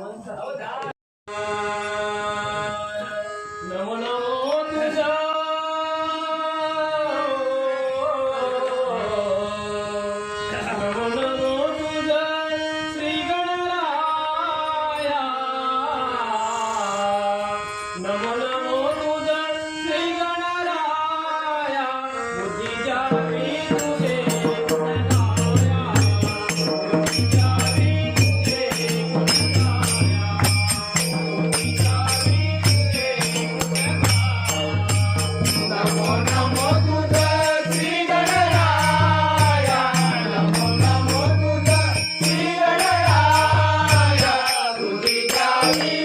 ಅವಂತ ಅವಾ Bye.